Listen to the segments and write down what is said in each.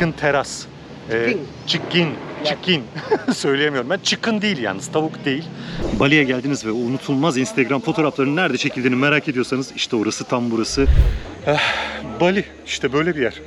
chicken teras. Ee, Chicken. chicken. Söyleyemiyorum ben. Chicken değil yalnız. Tavuk değil. Bali'ye geldiniz ve unutulmaz Instagram fotoğraflarının nerede çekildiğini merak ediyorsanız işte orası tam burası. Eh, Bali. işte böyle bir yer.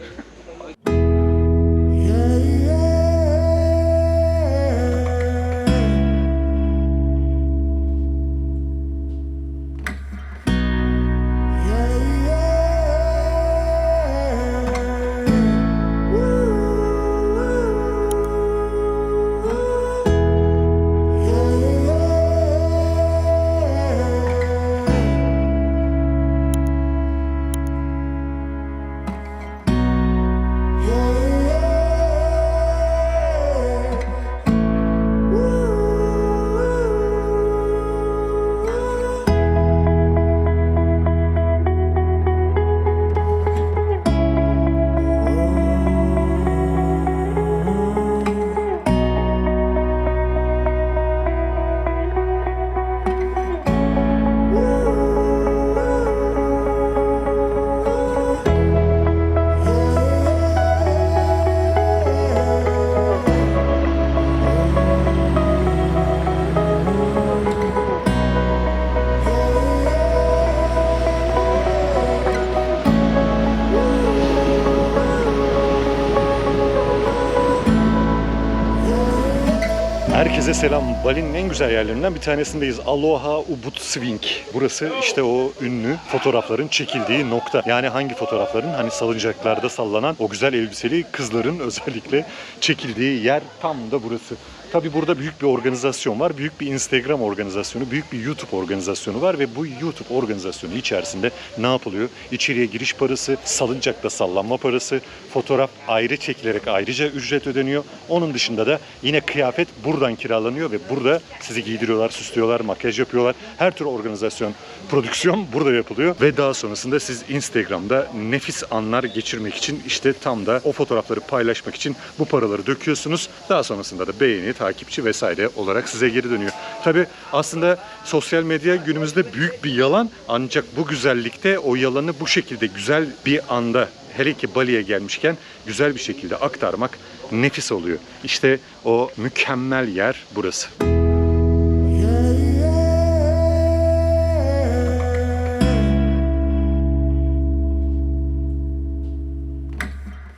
Selam. Bali'nin en güzel yerlerinden bir tanesindeyiz. Aloha Ubud Swing. Burası işte o ünlü fotoğrafların çekildiği nokta. Yani hangi fotoğrafların hani salıncaklarda sallanan o güzel elbiseli kızların özellikle çekildiği yer tam da burası. Tabi burada büyük bir organizasyon var. Büyük bir Instagram organizasyonu, büyük bir YouTube organizasyonu var ve bu YouTube organizasyonu içerisinde ne yapılıyor? İçeriye giriş parası, salıncakta sallanma parası, fotoğraf ayrı çekilerek ayrıca ücret ödeniyor. Onun dışında da yine kıyafet buradan kiralanıyor ve burada sizi giydiriyorlar, süslüyorlar, makyaj yapıyorlar. Her tür organizasyon, prodüksiyon burada yapılıyor ve daha sonrasında siz Instagram'da nefis anlar geçirmek için işte tam da o fotoğrafları paylaşmak için bu paraları döküyorsunuz. Daha sonrasında da beğeni, takipçi vesaire olarak size geri dönüyor. Tabi aslında sosyal medya günümüzde büyük bir yalan ancak bu güzellikte o yalanı bu şekilde güzel bir anda hele ki Bali'ye gelmişken güzel bir şekilde aktarmak nefis oluyor. İşte o mükemmel yer burası.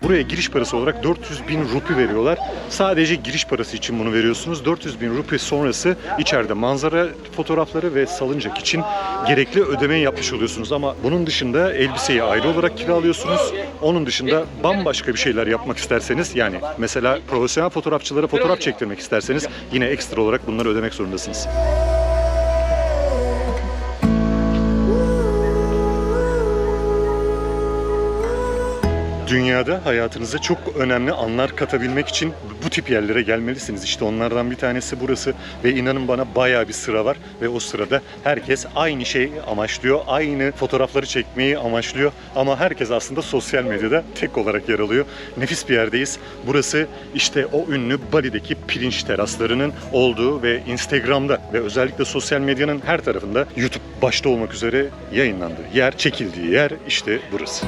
Buraya giriş parası olarak 400 bin rupi veriyorlar. Sadece giriş parası için bunu veriyorsunuz. 400 bin rupi sonrası içeride manzara fotoğrafları ve salıncak için gerekli ödemeyi yapmış oluyorsunuz. Ama bunun dışında elbiseyi ayrı olarak kiralıyorsunuz. Onun dışında bambaşka bir şeyler yapmak isterseniz yani mesela profesyonel fotoğrafçılara fotoğraf çektirmek isterseniz yine ekstra olarak bunları ödemek zorundasınız. Dünyada hayatınıza çok önemli anlar katabilmek için bu tip yerlere gelmelisiniz. İşte onlardan bir tanesi burası ve inanın bana bayağı bir sıra var ve o sırada herkes aynı şeyi amaçlıyor. Aynı fotoğrafları çekmeyi amaçlıyor ama herkes aslında sosyal medyada tek olarak yer alıyor. Nefis bir yerdeyiz. Burası işte o ünlü Bali'deki pirinç teraslarının olduğu ve Instagram'da ve özellikle sosyal medyanın her tarafında YouTube başta olmak üzere yayınlandığı yer, çekildiği yer işte burası.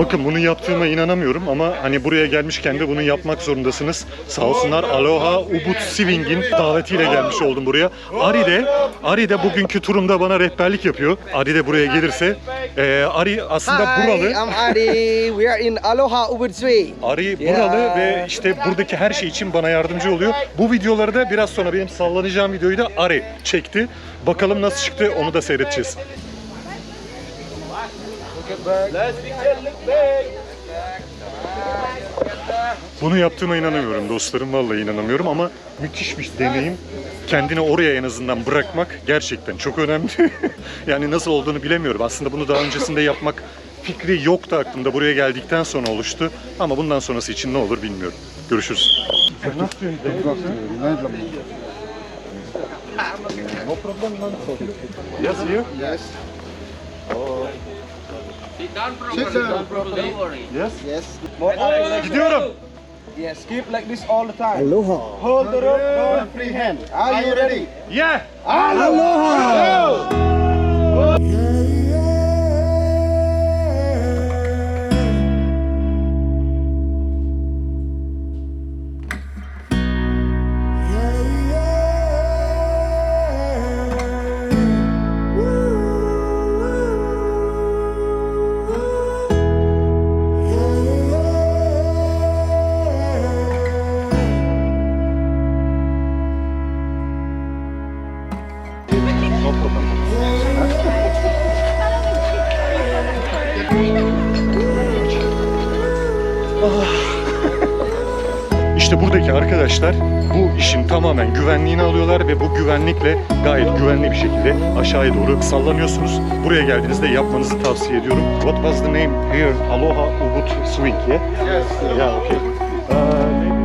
Bakın bunu yaptığıma inanamıyorum ama hani buraya gelmişken de bunu yapmak zorundasınız. Sağ olsunlar Aloha Ubud Swing'in davetiyle gelmiş oldum buraya. Ari de, Ari de bugünkü turumda bana rehberlik yapıyor. Ari de buraya gelirse. Ee, Ari aslında Hi, buralı. I'm Adi. We are in Aloha Ubud Swing. Ari Yeah. buralı ve işte buradaki her şey için bana yardımcı oluyor. Bu videoları da biraz sonra benim sallanacağım videoyu da Ari çekti. Bakalım nasıl çıktı onu da seyredeceğiz. Bunu yaptığıma inanamıyorum dostlarım vallahi inanamıyorum ama müthiş bir deneyim. Kendini oraya en azından bırakmak gerçekten çok önemli. yani nasıl olduğunu bilemiyorum. Aslında bunu daha öncesinde yapmak fikri yoktu aklımda. Buraya geldikten sonra oluştu. Ama bundan sonrası için ne olur bilmiyorum. Görüşürüz. No problem, Yes, you? Yes. Yes? Yes. Gidiyorum. Yes, keep like this all the time. Aloha. Hold the rope. Don't Free hand. Are you ready? Yeah! İşte tamamen güvenliğini alıyorlar ve bu güvenlikle gayet güvenli bir şekilde aşağıya doğru sallanıyorsunuz. Buraya geldiğinizde yapmanızı tavsiye ediyorum. What was the name here? Aloha Ubud Swing, yeah? Yes. Yeah, okay. Uh,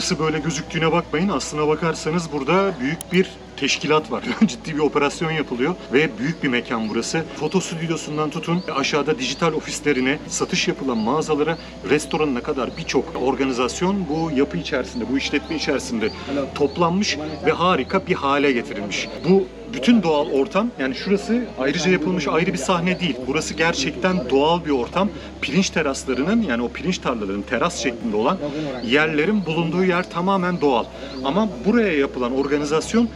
burası böyle gözüktüğüne bakmayın. Aslına bakarsanız burada büyük bir teşkilat var. Ciddi bir operasyon yapılıyor ve büyük bir mekan burası. Foto stüdyosundan tutun aşağıda dijital ofislerine, satış yapılan mağazalara, restoranına kadar birçok organizasyon bu yapı içerisinde, bu işletme içerisinde toplanmış ve harika bir hale getirilmiş. Bu bütün doğal ortam yani şurası ayrıca yapılmış ayrı bir sahne değil. Burası gerçekten doğal bir ortam. Pirinç teraslarının yani o pirinç tarlalarının teras şeklinde olan yerlerin bulunduğu yer tamamen doğal. Ama buraya yapılan organizasyon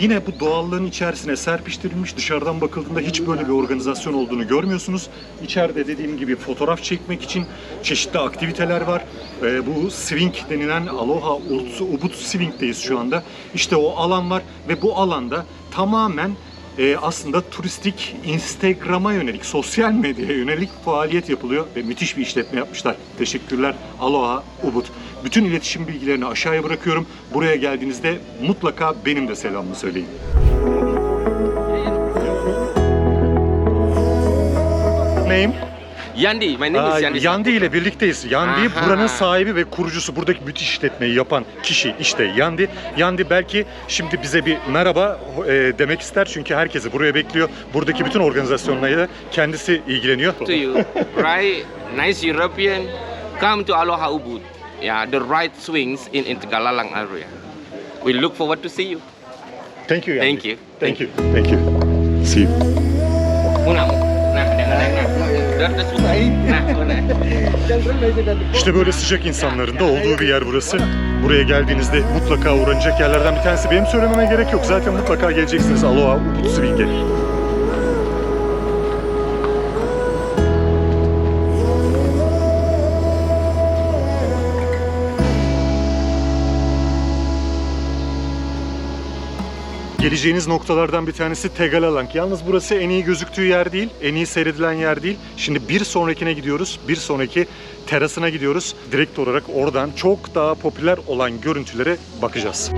Yine bu doğallığın içerisine serpiştirilmiş. Dışarıdan bakıldığında hiç böyle bir organizasyon olduğunu görmüyorsunuz. İçeride dediğim gibi fotoğraf çekmek için çeşitli aktiviteler var. Ee, bu swing denilen Aloha Ubud- Swing'deyiz şu anda. İşte o alan var ve bu alanda tamamen e, aslında turistik Instagram'a yönelik, sosyal medyaya yönelik faaliyet yapılıyor ve müthiş bir işletme yapmışlar. Teşekkürler Aloha Ubud. Bütün iletişim bilgilerini aşağıya bırakıyorum. Buraya geldiğinizde mutlaka benim de selamımı söyleyin. Name? Yandi, my name is Yandi. Yandi ile birlikteyiz. Yandi Aha. buranın sahibi ve kurucusu. Buradaki müthiş işletmeyi yapan kişi işte Yandi. Yandi belki şimdi bize bir merhaba e, demek ister çünkü herkesi buraya bekliyor. Buradaki bütün organizasyonlarla kendisi ilgileniyor. to you, right? Nice European. Come to Aloha Ubud. Yeah, the right swings in Intigalalang area. We look forward to see you. Thank you. Yandi. Thank you. Thank you. Thank you. See you. Muna mo. Nah, jangan İşte böyle sıcak insanların da olduğu bir yer burası. Buraya geldiğinizde mutlaka uğranacak yerlerden bir tanesi. Benim söylememe gerek yok. Zaten mutlaka geleceksiniz Aloha Ubud Swing'e. Geleceğiniz noktalardan bir tanesi Tegalalang. Yalnız burası en iyi gözüktüğü yer değil, en iyi seyredilen yer değil. Şimdi bir sonrakine gidiyoruz. Bir sonraki terasına gidiyoruz. Direkt olarak oradan çok daha popüler olan görüntülere bakacağız.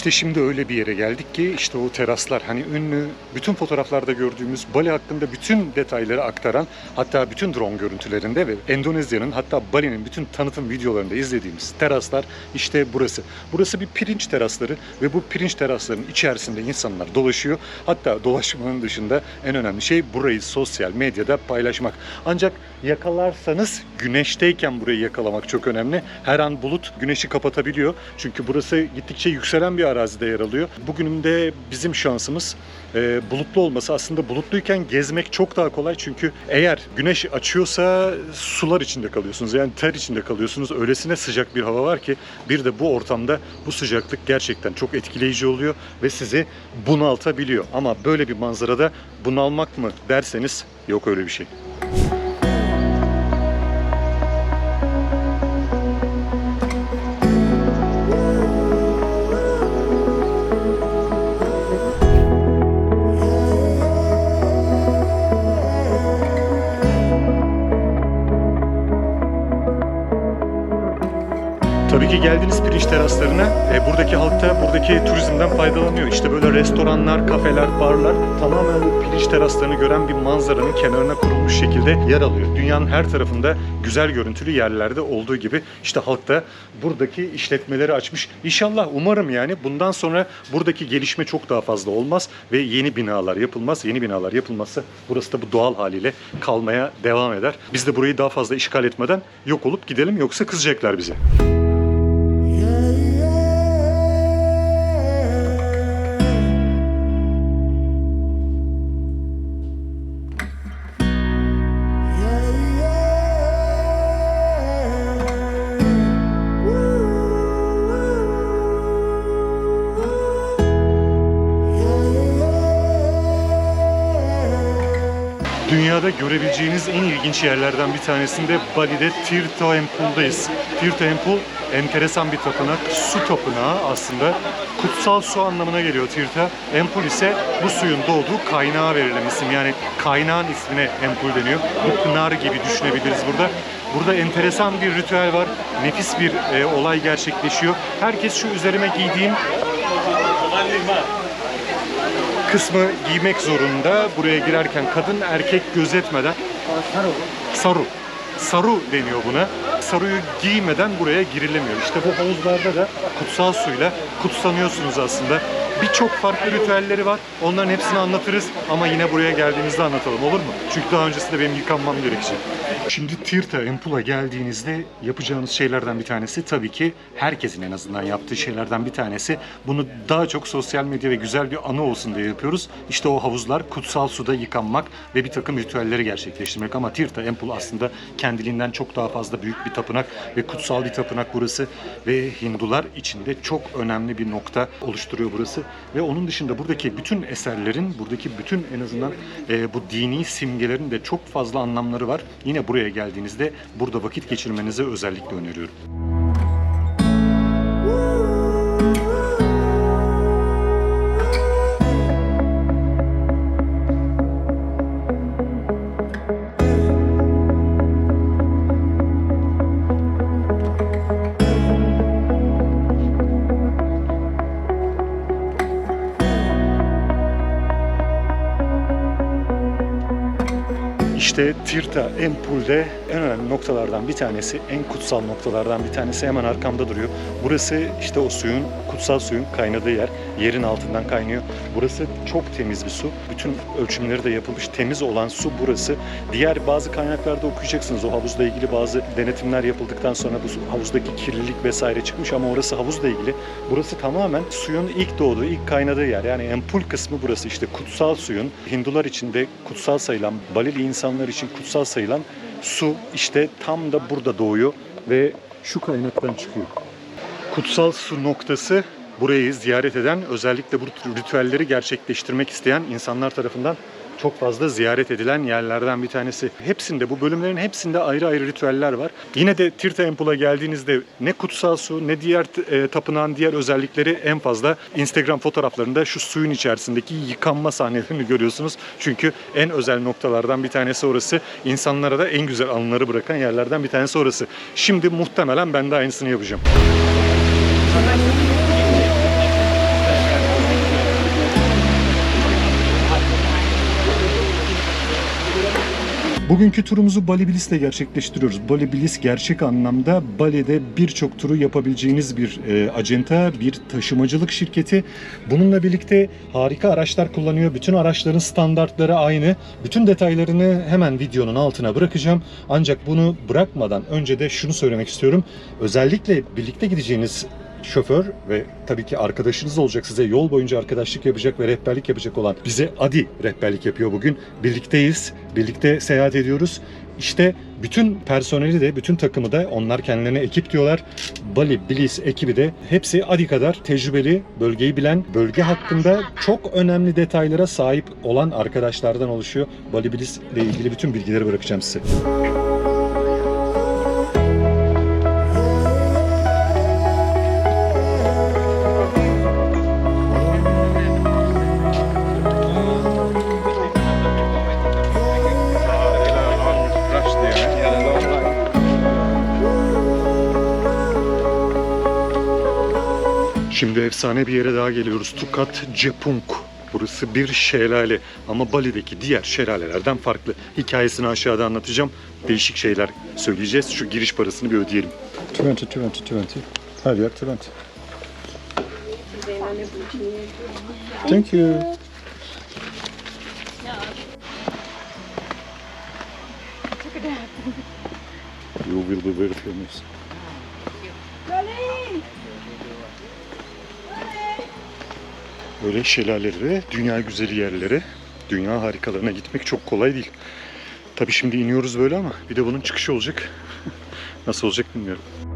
İşte şimdi öyle bir yere geldik ki işte o teraslar hani ünlü bütün fotoğraflarda gördüğümüz Bali hakkında bütün detayları aktaran hatta bütün drone görüntülerinde ve Endonezya'nın hatta Bali'nin bütün tanıtım videolarında izlediğimiz teraslar işte burası. Burası bir pirinç terasları ve bu pirinç terasların içerisinde insanlar dolaşıyor. Hatta dolaşmanın dışında en önemli şey burayı sosyal medyada paylaşmak. Ancak yakalarsanız güneşteyken burayı yakalamak çok önemli. Her an bulut güneşi kapatabiliyor. Çünkü burası gittikçe yükselen bir arazide yer alıyor. Bugünün de bizim şansımız e, bulutlu olması. Aslında bulutluyken gezmek çok daha kolay. Çünkü eğer güneş açıyorsa sular içinde kalıyorsunuz. Yani ter içinde kalıyorsunuz. Öylesine sıcak bir hava var ki bir de bu ortamda bu sıcaklık gerçekten çok etkileyici oluyor ve sizi bunaltabiliyor. Ama böyle bir manzarada bunalmak mı derseniz yok öyle bir şey. Geldiniz pirinç teraslarına. E, buradaki halk da buradaki turizmden faydalanıyor. İşte böyle restoranlar, kafeler, barlar tamamen pirinç teraslarını gören bir manzaranın kenarına kurulmuş şekilde yer alıyor. Dünyanın her tarafında güzel görüntülü yerlerde olduğu gibi işte halk da buradaki işletmeleri açmış. İnşallah umarım yani bundan sonra buradaki gelişme çok daha fazla olmaz ve yeni binalar yapılmaz. Yeni binalar yapılmazsa burası da bu doğal haliyle kalmaya devam eder. Biz de burayı daha fazla işgal etmeden yok olup gidelim yoksa kızacaklar bize. Dünyada görebileceğiniz en ilginç yerlerden bir tanesinde Bali'de Tirta Empul'dayız. Tirta Empul enteresan bir tapınak, su tapınağı aslında. Kutsal su anlamına geliyor Tirta. Empul ise bu suyun doğduğu kaynağa verilen isim. Yani kaynağın ismine Empul deniyor. Bu pınar gibi düşünebiliriz burada. Burada enteresan bir ritüel var. Nefis bir e, olay gerçekleşiyor. Herkes şu üzerime giydiğim kısmı giymek zorunda. Buraya girerken kadın erkek gözetmeden saru. Saru deniyor buna. Saruyu giymeden buraya girilemiyor. İşte bu havuzlarda da kutsal suyla kutsanıyorsunuz aslında. Birçok farklı ritüelleri var. Onların hepsini anlatırız ama yine buraya geldiğimizde anlatalım olur mu? Çünkü daha öncesinde benim yıkanmam gerekecek. Şimdi Tirta Empul'a geldiğinizde yapacağınız şeylerden bir tanesi tabii ki herkesin en azından yaptığı şeylerden bir tanesi. Bunu daha çok sosyal medya ve güzel bir anı olsun diye yapıyoruz. İşte o havuzlar kutsal suda yıkanmak ve bir takım ritüelleri gerçekleştirmek. Ama Tirta Empul aslında kendiliğinden çok daha fazla büyük bir tapınak ve kutsal bir tapınak burası ve Hindular içinde çok önemli bir nokta oluşturuyor burası. Ve onun dışında buradaki bütün eserlerin, buradaki bütün en azından e, bu dini simgelerin de çok fazla anlamları var. Yine buraya geldiğinizde burada vakit geçirmenizi özellikle öneriyorum. İşte Tirta Empul'de en önemli noktalardan bir tanesi, en kutsal noktalardan bir tanesi hemen arkamda duruyor. Burası işte o suyun, kutsal suyun kaynadığı yer. Yerin altından kaynıyor. Burası çok temiz bir su. Bütün ölçümleri de yapılmış. Temiz olan su burası. Diğer bazı kaynaklarda okuyacaksınız. O havuzla ilgili bazı denetimler yapıldıktan sonra bu havuzdaki kirlilik vesaire çıkmış ama orası havuzla ilgili. Burası tamamen suyun ilk doğduğu, ilk kaynadığı yer. Yani empul kısmı burası. İşte kutsal suyun Hindular için de kutsal sayılan, Balili insanlar için kutsal sayılan su işte tam da burada doğuyor ve şu kaynaktan çıkıyor. Kutsal su noktası burayı ziyaret eden özellikle bu ritüelleri gerçekleştirmek isteyen insanlar tarafından çok fazla ziyaret edilen yerlerden bir tanesi. Hepsinde bu bölümlerin hepsinde ayrı ayrı ritüeller var. Yine de Tirta Empul'a geldiğinizde ne kutsal su ne diğer e, tapınağın diğer özellikleri en fazla Instagram fotoğraflarında şu suyun içerisindeki yıkanma sahnelerini görüyorsunuz. Çünkü en özel noktalardan bir tanesi orası. İnsanlara da en güzel anıları bırakan yerlerden bir tanesi orası. Şimdi muhtemelen ben de aynısını yapacağım. Bugünkü turumuzu Bali Bilis'te gerçekleştiriyoruz. Bali Bilis gerçek anlamda Bali'de birçok turu yapabileceğiniz bir e, acenta, bir taşımacılık şirketi. Bununla birlikte harika araçlar kullanıyor. Bütün araçların standartları aynı. Bütün detaylarını hemen videonun altına bırakacağım. Ancak bunu bırakmadan önce de şunu söylemek istiyorum. Özellikle birlikte gideceğiniz şoför ve tabii ki arkadaşınız olacak size yol boyunca arkadaşlık yapacak ve rehberlik yapacak olan bize Adi rehberlik yapıyor bugün. Birlikteyiz, birlikte seyahat ediyoruz. İşte bütün personeli de, bütün takımı da onlar kendilerine ekip diyorlar. Bali Bilis ekibi de hepsi Adi kadar tecrübeli, bölgeyi bilen, bölge hakkında çok önemli detaylara sahip olan arkadaşlardan oluşuyor. Bali Bilis ile ilgili bütün bilgileri bırakacağım size. Şimdi efsane bir yere daha geliyoruz. Tukat Cepung. Burası bir şelale ama Bali'deki diğer şelalelerden farklı. Hikayesini aşağıda anlatacağım. Değişik şeyler söyleyeceğiz. Şu giriş parasını bir ödeyelim. 20, 20, 20. Her yer 20. Thank you. You will be very famous. Böyle şelalelere, dünya güzeli yerlere, dünya harikalarına gitmek çok kolay değil. Tabii şimdi iniyoruz böyle ama bir de bunun çıkışı olacak. Nasıl olacak bilmiyorum.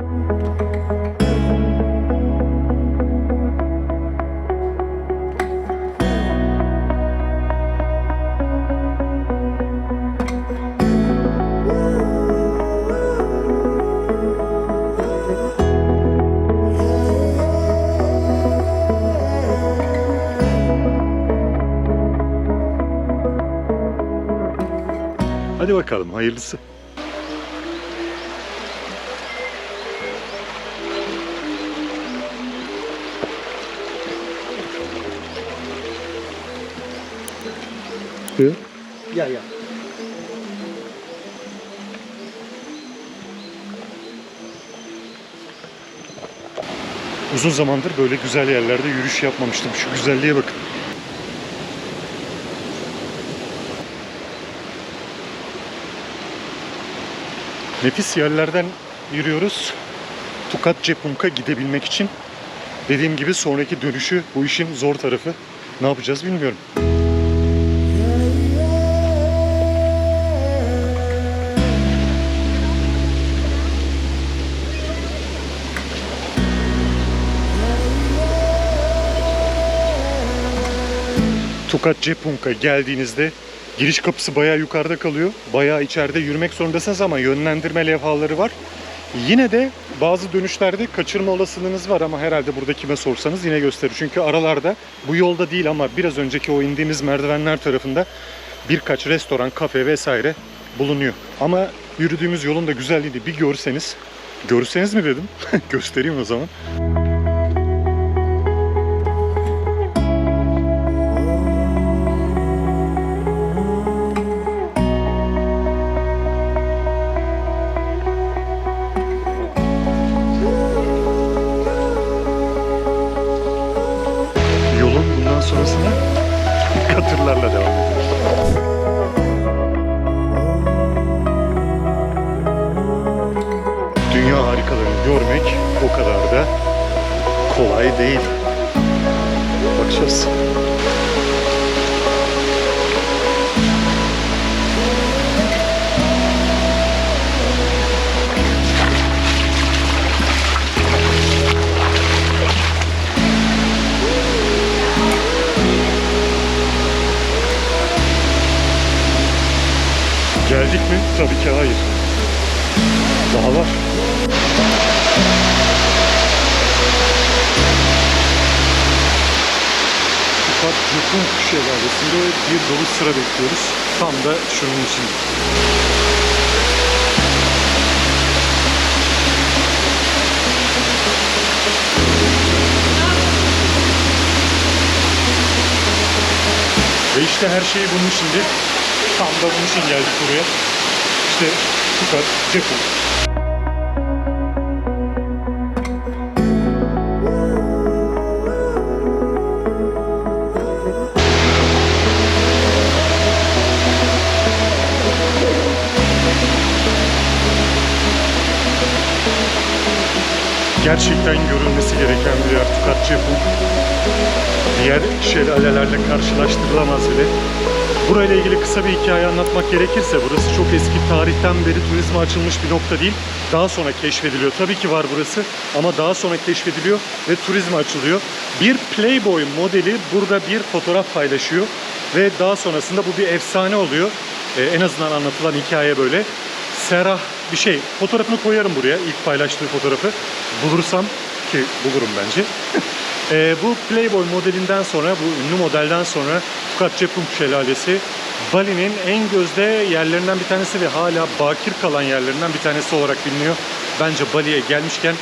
Hadi bakalım hayırlısı. Ya. Yeah, yeah. Uzun zamandır böyle güzel yerlerde yürüyüş yapmamıştım. Şu güzelliğe bakın. Nefis yerlerden yürüyoruz. Tukat Cepung'a gidebilmek için. Dediğim gibi sonraki dönüşü bu işin zor tarafı. Ne yapacağız bilmiyorum. Tukat Cepung'a geldiğinizde giriş kapısı bayağı yukarıda kalıyor. Bayağı içeride yürümek zorundasınız ama yönlendirme levhaları var. Yine de bazı dönüşlerde kaçırma olasılığınız var ama herhalde burada kime sorsanız yine gösterir. Çünkü aralarda bu yolda değil ama biraz önceki o indiğimiz merdivenler tarafında birkaç restoran, kafe vesaire bulunuyor. Ama yürüdüğümüz yolun da güzelliğini bir görseniz, görseniz mi dedim? Göstereyim o zaman. Bir dolu sıra bekliyoruz. Tam da şunun için. Ve işte her şey bunun içinde. Tam da bunun için geldik buraya. İşte Tukat, Cepung. Gerçekten görülmesi gereken bir yer Tukat Cepung. Diğer şelalelerle karşılaştırılamaz bile. Burayla ilgili kısa bir hikaye anlatmak gerekirse burası çok eski tarihten beri turizme açılmış bir nokta değil. Daha sonra keşfediliyor. Tabii ki var burası ama daha sonra keşfediliyor ve turizme açılıyor. Bir Playboy modeli burada bir fotoğraf paylaşıyor ve daha sonrasında bu bir efsane oluyor. Ee, en azından anlatılan hikaye böyle. Serah bir şey. Fotoğrafını koyarım buraya. ilk paylaştığı fotoğrafı. Bulursam ki bulurum bence. Ee, bu Playboy modelinden sonra, bu ünlü modelden sonra Tukat Cepung Şelalesi Bali'nin en gözde yerlerinden bir tanesi ve hala bakir kalan yerlerinden bir tanesi olarak biliniyor. Bence Bali'ye gelmişken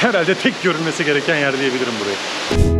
Herhalde tek görülmesi gereken yer diyebilirim buraya.